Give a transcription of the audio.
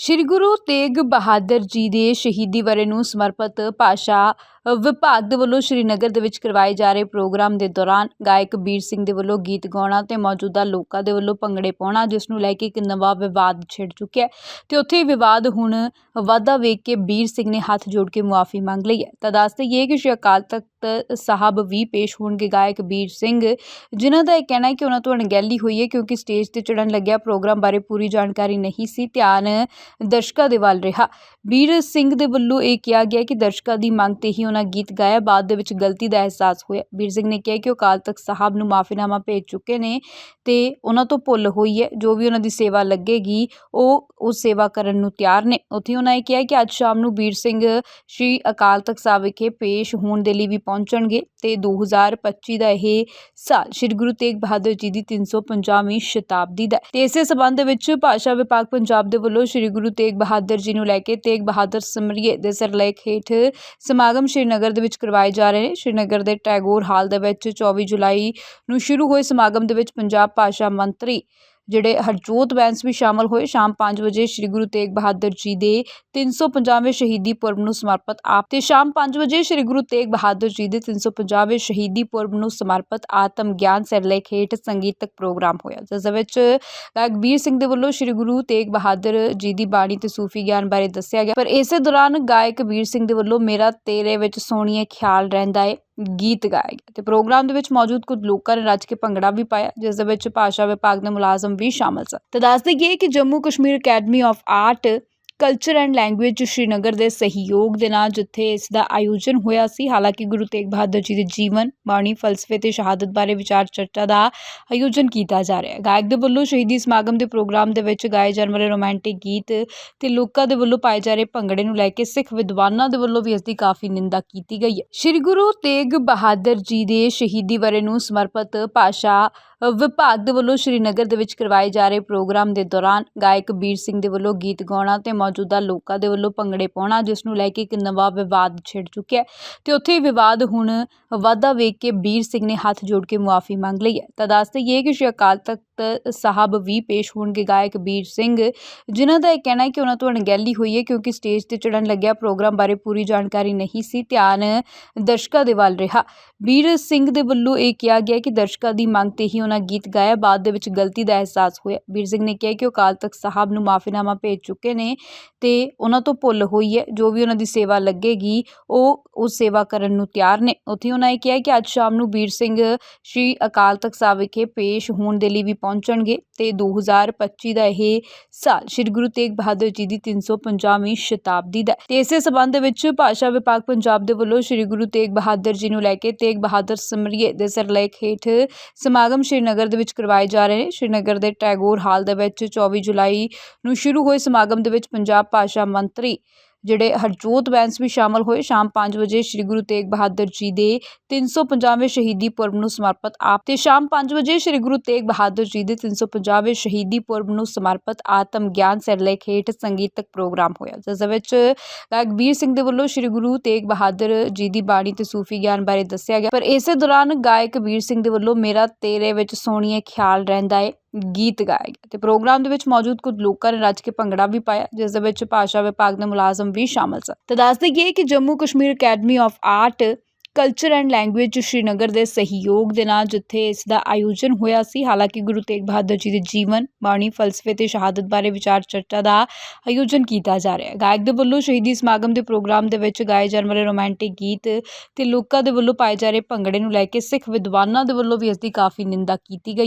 ਸ੍ਰੀ ਗੁਰੂ ਤੇਗ ਬਹਾਦਰ ਜੀ ਦੇ ਸ਼ਹੀਦੀ ਵਰ੍ਹੇ ਨੂੰ ਸਮਰਪਿਤ ਭਾਸ਼ਾ ਵਿਭਾਗ ਦੇ ਵੱਲੋਂ ਸ਼੍ਰੀਨਗਰ ਦੇ ਵਿੱਚ ਕਰਵਾਏ ਜਾ ਰਹੇ ਪ੍ਰੋਗਰਾਮ ਦੇ ਦੌਰਾਨ ਗਾਇਕ ਵੀਰ ਸਿੰਘ ਦੇ ਵੱਲੋਂ ਗੀਤ ਗਾਉਣਾ ਤੇ ਮੌਜੂਦਾ ਲੋਕਾਂ ਦੇ ਵੱਲੋਂ ਭੰਗੜੇ ਪਾਉਣਾ, ਜਿਸ ਨੂੰ ਲੈ ਕੇ ਇੱਕ ਨਵਾਂ ਵਿਵਾਦ ਛਿੜ ਚੁੱਕਿਆ ਹੈ। ਤੇ ਉੱਥੇ ਵਿਵਾਦ ਹੁਣ ਵਾਧਾ ਵੇਖ ਕੇ ਵੀਰ ਸਿੰਘ ਨੇ ਹੱਥ ਜੋੜ ਕੇ ਮੁਆਫੀ ਮੰਗ ਲਈ ਹੈ। ਤਾਂ ਦੱਸ ਦੇਈਏ ਕਿ ਸ਼੍ਰੀ ਅਕਾਲ ਤਖਤ ਸਾਹਿਬ ਵੀ ਪੇਸ਼ ਹੋਣਗੇ ਗਾਇਕ ਵੀਰ ਸਿੰਘ, ਜਿਨ੍ਹਾਂ ਦਾ ਇਹ ਕਹਿਣਾ ਹੈ ਕਿ ਉਹਨਾਂ ਤੋਂ ਅਣਗਹਿਲੀ ਹੋਈ ਹੈ ਕਿਉਂਕਿ ਸਟੇਜ ਤੇ ਚੜਨ ਲੱਗਿਆ ਪ੍ਰੋਗਰਾਮ ਬਾਰੇ ਪੂਰੀ ਜਾਣਕਾਰੀ ਨਹੀਂ ਸੀ, ਧਿਆਨ ਦਰਸ਼ਕਾਂ ਦੇ ਵੱਲ ਰਿਹਾ। ਵੀਰ ਸਿੰਘ ਦੇ ਵੱਲੋਂ ਇਹ ਕਿਹਾ ਗਿਆ ਕਿ ਦਰਸ਼ਕਾਂ ਦੀ ਮੰਗ ਤੇ ਹੀ ਉਹਨਾਂ ਗੀਤ ਗਾਇਆ ਬਾਅਦ ਦੇ ਵਿੱਚ ਗਲਤੀ ਦਾ ਅਹਿਸਾਸ ਹੋਇਆ। ਵੀਰ ਸਿੰਘ ਨੇ ਕਿਹਾ ਕਿ ਉਹ ਅਕਾਲ ਤਖਤ ਸਾਹਿਬ ਨੂੰ ਮਾਫੀਨਾਮਾ ਭੇਜ ਚੁੱਕੇ ਨੇ ਤੇ ਉਹਨਾਂ ਤੋਂ ਭੁੱਲ ਹੋਈ ਹੈ। ਜੋ ਵੀ ਉਹਨਾਂ ਦੀ ਸੇਵਾ ਲੱਗੇਗੀ, ਉਹ ਉਹ ਸੇਵਾ ਕਰਨ ਨੂੰ ਤਿਆਰ ਨੇ। ਉੱਥੇ ਉਹਨਾਂ ਇਹ ਕਿਹਾ ਕਿ ਅੱਜ ਸ਼ਾਮ ਨੂੰ ਵੀਰ ਸਿੰਘ ਸ਼੍ਰੀ ਅਕਾਲ ਤਖਤ ਸਾਹਿਬ ਵਿਖੇ ਪੇਸ਼ ਹੋਣ ਦੇ ਲਈ ਵੀ ਪਹੁੰਚਣਗੇ ਤੇ 2025 ਦਾ ਇਹ ਸਾਲ ਸ਼੍ਰੀ ਗੁਰੂ ਤੇਗ ਬਹਾਦਰ ਜੀ ਦੀ 350ਵੀਂ ਸ਼ਤਾਬਦੀ ਦਾ ਤੇ ਇਸੇ ਸਬੰਧ ਵਿੱਚ ਭਾਸ਼ਾ ਵਿਭਾਗ ਪੰਜਾਬ ਦੇ ਵੱਲੋਂ ਸ਼੍ਰੀ ਗੁਰੂ ਤੇਗ ਬਹਾਦਰ ਜੀ ਨੂੰ ਲੈ ਕੇ ਤੇਗ ਬਹਾਦਰ ਸਮਰੀਏ ਦੇ ਸਰਲੇਖ ਹੇਠ ਸਮਾਗਮ ਸ਼੍ਰੀਨਗਰ ਦੇ ਵਿੱਚ ਕਰਵਾਏ ਜਾ ਰਹੇ ਨੇ। ਸ਼੍ਰੀਨਗਰ ਦੇ ਟੈਗੋਰ ਹਾਲ ਦੇ ਵਿੱਚ 24 ਜੁਲਾਈ ਨੂੰ ਸ਼ੁਰੂ ਹੋਏ ਸਮਾਗਮ ਦੇ ਵਿੱਚ ਪੰਜਾਬ ਭਾਸ਼ਾ ਮੰਤਰੀ ਜਿਹੜੇ ਹਰਜੋਤ ਬੈਂਸ ਵੀ ਸ਼ਾਮਲ ਹੋਏ, ਸ਼ਾਮ 5 ਵਜੇ ਸ੍ਰੀ ਗੁਰੂ ਤੇਗ ਬਹਾਦਰ ਜੀ ਦੇ 350ਵੇਂ ਸ਼ਹੀਦੀ ਪੁਰਬ ਨੂੰ ਸਮਰਪਿਤ ਆਪ ਤੇ ਸ਼ਾਮ 5 ਵਜੇ ਸ੍ਰੀ ਗੁਰੂ ਤੇਗ ਬਹਾਦਰ ਜੀ ਦੇ 350ਵੇਂ ਸ਼ਹੀਦੀ ਪੁਰਬ ਨੂੰ ਸਮਰਪਿਤ ਆਤਮ ਗਿਆਨ ਸਿਰਲੇਖ ਹੇਠ ਸੰਗੀਤਕ ਪ੍ਰੋਗਰਾਮ ਹੋਇਆ, ਜਿਸ ਵਿੱਚ ਗਾਇਕ ਵੀਰ ਸਿੰਘ ਦੇ ਵੱਲੋਂ ਸ੍ਰੀ ਗੁਰੂ ਤੇਗ ਬਹਾਦਰ ਜੀ ਦੀ ਬਾਣੀ ਤੇ ਸੂਫੀ ਗਿਆਨ ਬਾਰੇ ਦੱਸਿਆ ਗਿਆ। ਪਰ ਇਸੇ ਦੌਰਾਨ ਗਾਇਕ ਵੀਰ ਸਿੰਘ ਦੇ ਵੱਲੋਂ ਮੇਰਾ ਤੇਰੇ ਵਿੱਚ ਸੋਹਣੀਏ ਖਿਆਲ ਰਹਿੰਦਾ ਏ। ਗੀਤ ਗਾਇਆ ਗਿਆ ਤੇ ਪ੍ਰੋਗਰਾਮ ਦੇ ਵਿੱਚ ਮੌਜੂਦ ਕੁਝ ਲੋਕਾਂ ਨੇ ਰੱਜ ਕੇ ਭੰਗੜਾ ਵੀ ਪਾਇਆ, ਜਿਸ ਦੇ ਵਿੱਚ ਭਾਸ਼ਾ ਵਿਭਾਗ ਦੇ ਮੁਲਾਜ਼ਮ ਵੀ ਸ਼ਾਮਲ ਸਨ। ਤੇ ਦੱਸ ਦੇਈਏ ਕਿ Jammu Kashmir academy of art culture and language Srinagar ਦੇ ਸਹਿਯੋਗ ਦੇ ਨਾਲ ਜਿੱਥੇ ਇਸ ਦਾ ਆਯੋਜਨ ਹੋਇਆ ਸੀ, ਹਾਲਾਂਕਿ ਗੁਰੂ ਤੇਗ ਬਹਾਦਰ ਜੀ ਦੇ ਜੀਵਨ, ਬਾਣੀ, ਫਲਸਫੇ ਤੇ ਸ਼ਹਾਦਤ ਬਾਰੇ ਵਿਚਾਰ ਚਰਚਾ ਦਾ ਆਯੋਜਨ ਕੀਤਾ ਜਾ ਰਿਹਾ ਹੈ। ਗਾਇਕ ਦੇ ਵੱਲੋਂ ਸ਼ਹੀਦੀ ਸਮਾਗਮ ਦੇ ਪ੍ਰੋਗਰਾਮ ਦੇ ਵਿੱਚ ਗਾਏ ਜਾਣ ਵਾਲੇ ਰੋਮਾਂਟਿਕ ਗੀਤ ਤੇ ਲੋਕਾਂ ਦੇ ਵੱਲੋਂ ਪਾਏ ਜਾ ਰਹੇ ਭੰਗੜੇ ਨੂੰ ਲੈ ਕੇ ਸਿੱਖ ਵਿਦਵਾਨਾਂ ਦੇ ਵੱਲੋਂ ਵੀ ਇਸ ਦੀ ਕਾਫੀ ਨਿੰਦਾ ਕੀਤੀ ਗਈ ਹੈ। ਸ੍ਰੀ ਗੁਰੂ ਤੇਗ ਬਹਾਦਰ ਜੀ ਦੇ ਸ਼ਹੀਦੀ ਵਰ੍ਹੇ ਨੂੰ ਸਮਰਪਿਤ ਭਾਸ਼ਾ ਵਿਭਾਗ ਦੇ ਵੱਲੋਂ ਸ਼੍ਰੀਨਗਰ ਦੇ ਵਿੱਚ ਕਰਵਾਏ ਜਾ ਰਹੇ ਪ੍ਰੋਗਰਾਮ ਦੇ ਦੌਰਾਨ ਗਾਇਕ ਵੀਰ ਸਿੰਘ ਦੇ ਵੱਲੋਂ ਗੀਤ ਗਾਉਣਾ ਤੇ ਮੌਜੂਦਾ ਲੋਕਾਂ ਦੇ ਵੱਲੋਂ ਭੰਗੜੇ ਪਾਉਣਾ, ਜਿਸ ਨੂੰ ਲੈ ਕੇ ਇੱਕ ਨਵਾਂ ਵਿਵਾਦ ਛਿੜ ਚੁੱਕਿਆ ਹੈ ਤੇ ਉੱਥੇ ਇਹ ਵਿਵਾਦ ਹੁਣ ਵਾਧਾ ਵੇਖ ਕੇ ਵੀਰ ਸਿੰਘ ਨੇ ਹੱਥ ਜੋੜ ਕੇ ਮੁਆਫੀ ਮੰਗ ਲਈ ਹੈ। ਤਾਂ ਦੱਸ ਦੇਈਏ ਕਿ ਸ਼੍ਰੀ ਅਕਾਲ ਤਖਤ ਸਾਹਿਬ ਵੀ ਪੇਸ਼ ਹੋਣਗੇ ਗਾਇਕ ਵੀਰ ਸਿੰਘ, ਜਿਨ੍ਹਾਂ ਦਾ ਇਹ ਕਹਿਣਾ ਹੈ ਕਿ ਉਹਨਾਂ ਤੋਂ ਅਣਗਹਿਲੀ ਹੋਈ ਹੈ ਕਿਉਂਕਿ ਸਟੇਜ ਤੇ ਚੜਨ ਲੱਗਿਆ ਪ੍ਰੋਗਰਾਮ ਬਾਰੇ ਪੂਰੀ ਜਾਣਕਾਰੀ ਨਹੀਂ ਸੀ, ਧਿਆਨ ਦਰਸ਼ਕਾਂ ਦੇ ਵੱਲ ਰਿਹਾ। ਵੀਰ ਸਿੰਘ ਦੇ ਵੱਲੋਂ ਇਹ ਕਿਹਾ ਗਿਆ ਕਿ ਦਰਸ਼ਕਾਂ ਦੀ ਮੰਗ ਤੇ ਹੀ ਉਹਨਾਂ ਗੀਤ ਗਾਇਆ ਬਾਅਦ ਦੇ ਵਿੱਚ ਗਲਤੀ ਦਾ ਅਹਿਸਾਸ ਹੋਇਆ। ਵੀਰ ਸਿੰਘ ਨੇ ਕਿਹਾ ਕਿ ਉਹ ਅਕਾਲ ਤਖਤ ਸਾਹਿਬ ਨੂੰ ਮਾਫੀਨਾਮਾ ਭੇਜ ਚੁੱਕੇ ਨੇ ਤੇ ਉਹਨਾਂ ਤੋਂ ਭੁੱਲ ਹੋਈ ਹੈ। ਜੋ ਵੀ ਉਹਨਾਂ ਦੀ ਸੇਵਾ ਲੱਗੇਗੀ, ਉਹ ਉਹ ਸੇਵਾ ਕਰਨ ਨੂੰ ਤਿਆਰ ਨੇ। ਉੱਥੇ ਉਹਨਾਂ ਇਹ ਕਿਹਾ ਕਿ ਅੱਜ ਸ਼ਾਮ ਨੂੰ ਵੀਰ ਸਿੰਘ ਸ਼੍ਰੀ ਅਕਾਲ ਤਖਤ ਸਾਹਿਬ ਵਿਖੇ ਪੇਸ਼ ਹੋਣ ਦੇ ਲਈ ਵੀ ਪਹੁੰਚਣਗੇ ਤੇ 2025 ਦਾ ਇਹ ਸਾਲ ਸ਼੍ਰੀ ਗੁਰੂ ਤੇਗ ਬਹਾਦਰ ਜੀ ਦੀ 350ਵੀਂ ਸ਼ਤਾਬਦੀ ਦਾ ਤੇ ਇਸੇ ਸਬੰਧ ਵਿੱਚ ਭਾਸ਼ਾ ਵਿਭਾਗ ਪੰਜਾਬ ਦੇ ਵੱਲੋਂ ਸ਼੍ਰੀ ਗੁਰੂ ਤੇਗ ਬਹਾਦਰ ਜੀ ਨੂੰ ਲੈ ਕੇ ਤੇਗ ਬਹਾਦਰ ਸਮਰੀਏ ਦੇ ਸਰਲੇਖ ਹੇਠ ਸਮਾਗਮ ਸ਼੍ਰੀਨਗਰ ਦੇ ਵਿੱਚ ਕਰਵਾਏ ਜਾ ਰਹੇ ਨੇ। ਸ਼੍ਰੀਨਗਰ ਦੇ ਟੈਗੋਰ ਹਾਲ ਦੇ ਵਿੱਚ 24 ਜੁਲਾਈ ਨੂੰ ਸ਼ੁਰੂ ਹੋਏ ਸਮਾਗਮ ਦੇ ਵਿੱਚ ਪੰਜਾਬ ਭਾਸ਼ਾ ਮੰਤਰੀ ਜਿਹੜੇ ਹਰਜੋਤ ਬੈਂਸ ਵੀ ਸ਼ਾਮਲ ਹੋਏ, ਸ਼ਾਮ 5 ਵਜੇ ਸ੍ਰੀ ਗੁਰੂ ਤੇਗ ਬਹਾਦਰ ਜੀ ਦੇ 350ਵੇਂ ਸ਼ਹੀਦੀ ਪੁਰਬ ਨੂੰ ਸਮਰਪਿਤ ਆਪ ਤੇ ਸ਼ਾਮ 5 ਵਜੇ ਸ੍ਰੀ ਗੁਰੂ ਤੇਗ ਬਹਾਦਰ ਜੀ ਦੇ 350ਵੇਂ ਸ਼ਹੀਦੀ ਪੁਰਬ ਨੂੰ ਸਮਰਪਿਤ ਆਤਮ ਗਿਆਨ ਸਿਰਲੇਖ ਹੇਠ ਸੰਗੀਤਕ ਪ੍ਰੋਗਰਾਮ ਹੋਇਆ। ਜਿਸ ਵਿੱਚ ਗਾਇਕ ਵੀਰ ਸਿੰਘ ਦੇ ਵੱਲੋਂ ਸ੍ਰੀ ਗੁਰੂ ਤੇਗ ਬਹਾਦਰ ਜੀ ਦੀ ਬਾਣੀ ਤੇ ਸੂਫੀ ਗਿਆਨ ਬਾਰੇ ਦੱਸਿਆ ਗਿਆ। ਪਰ ਇਸੇ ਦੌਰਾਨ ਗਾਇਕ ਵੀਰ ਸਿੰਘ ਦੇ ਵੱਲੋਂ ਮੇਰਾ ਤੇਰੇ ਵਿੱਚ ਸੋਹਣੀਏ ਖਿਆਲ ਰਹਿੰਦਾ ਏ। ਗੀਤ ਗਾਇਆ ਗਿਆ ਤੇ ਪ੍ਰੋਗਰਾਮ ਦੇ ਵਿੱਚ ਮੌਜੂਦ ਕੁਝ ਲੋਕਾਂ ਨੇ ਰੱਜ ਕੇ ਭੰਗੜਾ ਵੀ ਪਾਇਆ, ਜਿਸ ਦੇ ਵਿੱਚ ਭਾਸ਼ਾ ਵਿਭਾਗ ਦੇ ਮੁਲਾਜ਼ਮ ਵੀ ਸ਼ਾਮਲ ਸਨ। ਤੇ ਦੱਸ ਦੇਈਏ ਕਿ Jammu Kashmir academy of art culture and language Srinagar ਦੇ ਸਹਿਯੋਗ ਦੇ ਨਾਲ ਜਿੱਥੇ ਇਸ ਦਾ ਆਯੋਜਨ ਹੋਇਆ ਸੀ, ਹਾਲਾਂਕਿ ਗੁਰੂ ਤੇਗ ਬਹਾਦਰ ਜੀ ਦੇ ਜੀਵਨ, ਬਾਣੀ, ਫਲਸਫੇ ਤੇ ਸ਼ਹਾਦਤ ਬਾਰੇ ਵਿਚਾਰ ਚਰਚਾ ਦਾ ਆਯੋਜਨ ਕੀਤਾ ਜਾ ਰਿਹਾ ਹੈ। ਗਾਇਕ ਦੇ ਵੱਲੋਂ ਸ਼ਹੀਦੀ ਸਮਾਗਮ ਦੇ ਪ੍ਰੋਗਰਾਮ ਦੇ ਵਿੱਚ ਗਾਏ ਜਾਣ ਵਾਲੇ ਰੋਮਾਂਟਿਕ ਗੀਤ ਤੇ ਲੋਕਾਂ ਦੇ ਵੱਲੋਂ ਪਾਏ ਜਾ ਰਹੇ ਭੰਗੜੇ ਨੂੰ ਲੈ ਕੇ ਸਿੱਖ ਵਿਦਵਾਨਾਂ ਦੇ ਵੱਲੋਂ ਵੀ ਇਸ ਦੀ ਕਾਫੀ ਨਿੰਦਾ ਕੀਤੀ ਗਈ ਹੈ।